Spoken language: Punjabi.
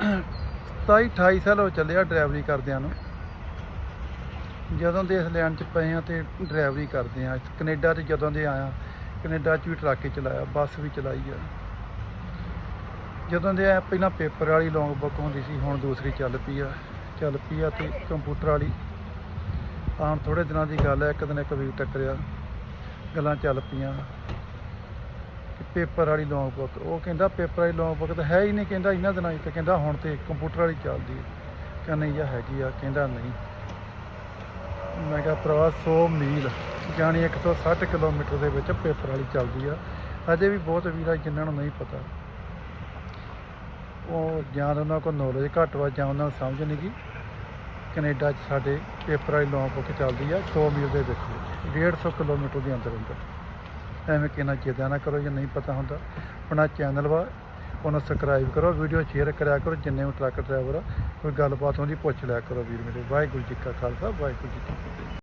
27 28 ਸਾਲ ਹੋ ਚੱਲਿਆ ਡਰਾਈਵਰੀ ਕਰਦਿਆਂ ਨੂੰ। ਜਦੋਂ ਦੇ ਇਸ ਲਾਈਨ 'ਚ ਪਏ ਆ ਤੇ ਡਰਾਈਵਰੀ ਕਰਦੇ ਆ। ਕੈਨੇਡਾ 'ਚ ਜਦੋਂ ਦੇ ਆਇਆ, ਕੈਨੇਡਾ 'ਚ ਵੀ ਟਰੱਕ ਚਲਾਇਆ, ਬੱਸ ਵੀ ਚਲਾਈ ਆ। ਜਦੋਂ ਦੇ ਆ ਪਹਿਲਾਂ ਪੇਪਰ ਵਾਲੀ ਲੌਂਗ ਬੁੱਕ ਹੁੰਦੀ ਸੀ, ਹੁਣ ਦੂਸਰੀ ਚੱਲ ਪਈ ਆ। ਚੱਲ ਪਈ ਆ ਤੇ ਕੰਪਿਊਟਰ ਵਾਲੀ। ਆਮ ਥੋੜੇ ਦਿਨਾਂ ਦੀ ਗੱਲ ਹੈ ਇੱਕ ਦਿਨ ਇੱਕ ਵੀਰ ਟੱਕਰਿਆ। ਗੱਲਾਂ ਚੱਲ ਪਈਆਂ। ਪੇਪਰ ਵਾਲੀ ਲੌਂਗ ਬੁੱਕ ਉਹ ਕਹਿੰਦਾ ਪੇਪਰ ਵਾਲੀ ਲੌਂਗ ਬੁੱਕ ਤਾਂ ਹੈ ਹੀ ਨਹੀਂ, ਕਹਿੰਦਾ ਇਹਨਾਂ ਦਿਨਾਂ 'ਚ ਤਾਂ ਕਹਿੰਦਾ ਹੁਣ ਤੇ ਕੰਪਿਊਟਰ ਵਾਲੀ ਚੱਲਦੀ ਹੈ। ਕਹਿੰਦਾ ਨਹੀਂ ਜਾਂ ਹੈਗੀ ਆ, ਕਹਿੰਦਾ ਨਹੀਂ। ਮੈਂ ਕਿਹਾ ਭਰਾ 100 ਮੀਲ, ਜਾਣੀ 160 ਕਿਲੋਮੀਟਰ ਦੇ ਵਿੱਚ ਪੇਪਰ ਵਾਲੀ ਚੱਲਦੀ ਆ। ਅਜੇ ਵੀ ਬਹੁਤ ਵੀਰ ਆ, ਜਿਨ੍ਹਾਂ ਨੂੰ ਨਹੀਂ ਪਤਾ। ਉਹ ਜਾਂ ਤਾਂ ਉਹਨਾਂ ਕੋਲ ਨੌਲੇਜ ਘੱਟ ਵਾ, ਜਾਂ ਉਹਨਾਂ ਨੂੰ ਸਮਝ ਨਹੀਂ ਗਈ। ਕੈਨੇਡਾ 'ਚ ਸਾਡੇ ਪੇਪਰ ਵਾਲੀ ਲੌਂਗ ਬੁੱਕ ਚੱਲਦੀ ਆ 100 ਮੀਲ ਦੇ ਵਿੱਚ। 150 ਕਿਲੋਮੀਟਰ ਦੇ ਅੰਦਰ ਅੰਦਰ ਐਵੇਂ ਕਿਨਾ ਚੇਤਾ ਨਾ ਕਰੋ, ਜੇ ਨਹੀਂ ਪਤਾ ਹੁੰਦਾ, ਆਪਣਾ ਚੈਨਲ ਵਾ, ਉਹਨੂੰ ਸਬਸਕ੍ਰਾਈਬ ਕਰੋ ਵੀਡੀਓ ਸ਼ੇਅਰ ਕਰਿਆ ਕਰੋ, ਜਿੰਨੇ ਵੀ ਟਰੱਕ ਡਰਾਈਵਰ ਆ, ਕੋਈ ਗੱਲਬਾਤ ਹੁੰਦੀ, ਪੁੱਛ ਲਿਆ ਕਰੋ ਵੀਰ ਮੇਰੇ। ਵਾਹਿਗੁਰੂ ਜੀ ਕਾ ਖਾਲਸਾ, ਵਾਹਿਗੁਰੂ ਜੀ ਕੀ ਫਤਿਹ।